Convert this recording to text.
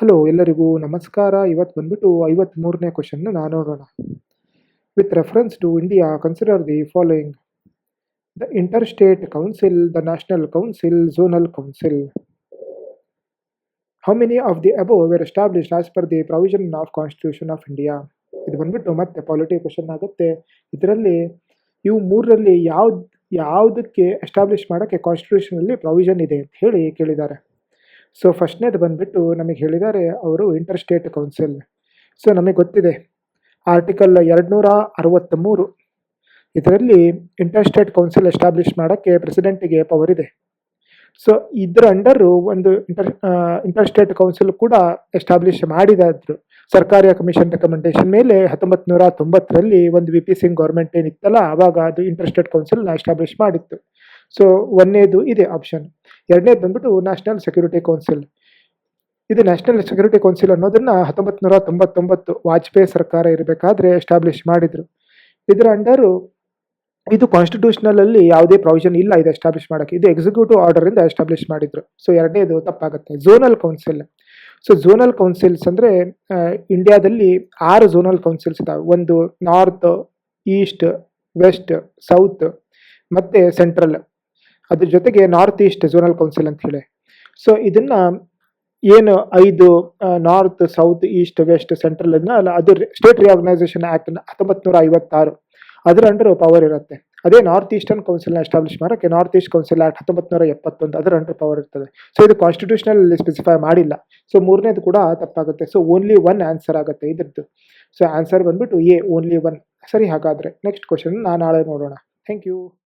Hello ಎಲ್ಲರಿಗೂ ನಮಸ್ಕಾರ. ಇವತ್ತು ಬಂದ್ಬಿಟ್ಟು ಐವತ್ತ್ಮೂರನೇ ಕ್ವಶನ್ನ ನಾನು ನೋಡೋಣ. With reference to India consider the following the inter state council the national council zonal council how many of the above were establish as per the provision of constitution of India ಇದು ಬಂದ್ಬಿಟ್ಟು ಮತ್ತೆ polity question ಆಗುತ್ತೆ. ಇದರಲ್ಲಿ, ಇವು ಮೂರರಲ್ಲಿ ಯಾವ್ದು, ಯಾವುದಕ್ಕೆ establish ಮಾಡೋಕ್ಕೆ ಕಾನ್ಸ್ಟಿಟ್ಯೂಷನಲ್ಲಿ ಪ್ರೊವಿಷನ್ ಇದೆ ಅಂತ ಹೇಳಿ ಕೇಳಿದ್ದಾರೆ. ಸೊ ಫಸ್ಟ್ನೇದು ಬಂದ್ಬಿಟ್ಟು ನಮಗೆ ಹೇಳಿದ್ದಾರೆ ಅವರು ಇಂಟರ್ ಸ್ಟೇಟ್ ಕೌನ್ಸಿಲ್ ಸೊ ನಮಗೆ ಗೊತ್ತಿದೆ ಆರ್ಟಿಕಲ್ ಎರಡುನೂರ ಅರವತ್ತ್ಮೂರು ಇದರಲ್ಲಿ ಇಂಟರ್ ಸ್ಟೇಟ್ ಕೌನ್ಸಿಲ್ ಎಸ್ಟಾಬ್ಲಿಷ್ ಮಾಡೋಕ್ಕೆ ಪ್ರೆಸಿಡೆಂಟಿಗೆ ಪವರ್ ಇದೆ. ಸೊ ಇದರ ಅಂಡರು ಒಂದು ಇಂಟರ್ ಇಂಟರ್ ಸ್ಟೇಟ್ ಕೌನ್ಸಿಲ್ ಕೂಡ ಎಸ್ಟಾಬ್ಲಿಷ್ ಮಾಡಿದಾದ್ರು. ಸರ್ಕಾರಿ ಕಮಿಷನ್ ರೆಕಮೆಂಡೇಶನ್ ಮೇಲೆ ಹತ್ತೊಂಬತ್ತು ನೂರ ತೊಂಬತ್ತರಲ್ಲಿ ಒಂದು ವಿ ಪಿ ಸಿಂಗ್ ಗೌರ್ಮೆಂಟ್ ಏನಿತ್ತಲ್ಲ ಆವಾಗ ಅದು ಇಂಟ್ರೆಸ್ಟೆಡ್ ಕೌನ್ಸಿಲ್ ಕೌನ್ಸಿಲ್ನ ಎಸ್ಟಾಬ್ಲಿಷ್ ಮಾಡಿತ್ತು. ಸೊ ಒಂದನೇದು ಇದೆ ಆಪ್ಷನ್ ಎರಡನೇದು ಬಂದ್ಬಿಟ್ಟು ನ್ಯಾಷನಲ್ ಸೆಕ್ಯೂರಿಟಿ ಕೌನ್ಸಿಲ್ ಇದು ನ್ಯಾಷನಲ್ ಸೆಕ್ಯೂರಿಟಿ ಕೌನ್ಸಿಲ್ ಅನ್ನೋದನ್ನ ಹತ್ತೊಂಬತ್ತು ನೂರ ತೊಂಬತ್ತೊಂಬತ್ತು ವಾಜಪೇಯಿ ಸರ್ಕಾರ ಇರಬೇಕಾದ್ರೆ ಎಸ್ಟಾಬ್ಲಿಷ್ ಮಾಡಿದ್ರು. ಇದರ ಅಂಡರು ಇದು ಕಾನ್ಸ್ಟಿಟ್ಯೂಷನಲ್ ಅಲ್ಲಿ ಯಾವುದೇ ಪ್ರೊವಿಷನ್ ಇಲ್ಲ ಇದು ಎಸ್ಟಾಬ್ಲಿಷ್ ಮಾಡೋಕ್ಕೆ. ಇದು ಎಕ್ಸಿಕ್ಯೂಟಿವ್ ಆರ್ಡರ್ ಇಂದ ಎಸ್ಟಾಬ್ಲಿಷ್ ಮಾಡಿದ್ರು. ಸೊ ಎರಡನೇದು ತಪ್ಪಾಗುತ್ತೆ. Zonal council so zonal councils ಅಂದ್ರೆ ಇಂಡಿಯಾದಲ್ಲಿ ಆರು ಝೋನಲ್ ಕೌನ್ಸಿಲ್ಸ್ ಇದಾವೆ. ಒಂದು ನಾರ್ತ್ ಈಸ್ಟ್ ವೆಸ್ಟ್ ಸೌತ್ ಮತ್ತೆ ಸೆಂಟ್ರಲ್ ಅದ್ರ ಜೊತೆಗೆ ನಾರ್ತ್ ಈಸ್ಟ್ ಝೋನಲ್ ಕೌನ್ಸಿಲ್ ಅಂತ ಹೇಳಿ. ಸೊ ಇದನ್ನ ಏನು ಐದು north south east west central ಅಲ್ಲ ಅದು ಸ್ಟೇಟ್ ರಿಆರ್ಗನೈಸೇಷನ್ ಆಕ್ಟ್ ಹತ್ತೊಂಬತ್ತು ನೂರ ಐವತ್ತಾರು. ಅದರ ಅಂಡರ್ ಪವರ್ ಇರುತ್ತೆ. ಅದೇ ನಾರ್ತ್ ಈಸ್ಟರ್ನ್ ಕೌನ್ಸಿಲ್ನ ಎಸ್ಟಾಬ್ಲಿಷ್ ಮಾಡೋಕ್ಕೆ ನಾರ್ತ್ ಈಸ್ಟ್ ಕೌನ್ಸಿಲ್ ಆಕ್ಟ್ ಹತ್ತೊಂಬತ್ತು ನೂರ ಎಪ್ಪತ್ತೊಂದು ಅದರ ಅಂಡರ್ ಪವರ್ ಇರ್ತದೆ. ಸೊ ಇದು ಕಾನ್ಸ್ಟಿಟ್ಯೂಷನಲ್ ಸ್ಪೆಸಿಫೈ ಮಾಡಿಲ್ಲ. ಸೊ ಮೂರನೇದು ಕೂಡ ತಪ್ಪಾಗುತ್ತೆ. ಸೊ ಓನ್ಲಿ ಒನ್ ಆನ್ಸರ್ ಆಗುತ್ತೆ ಇದ್ರದ್ದು. ಸೊ ಆನ್ಸರ್ ಬಂದ್ಬಿಟ್ಟು ಎ ಓನ್ಲಿ ಒನ್ ಸರಿ, ಹಾಗಾದರೆ ನೆಕ್ಸ್ಟ್ ಕ್ವಶನ್ ನಾನು ನಾಳೆ ನೋಡೋಣ. Thank you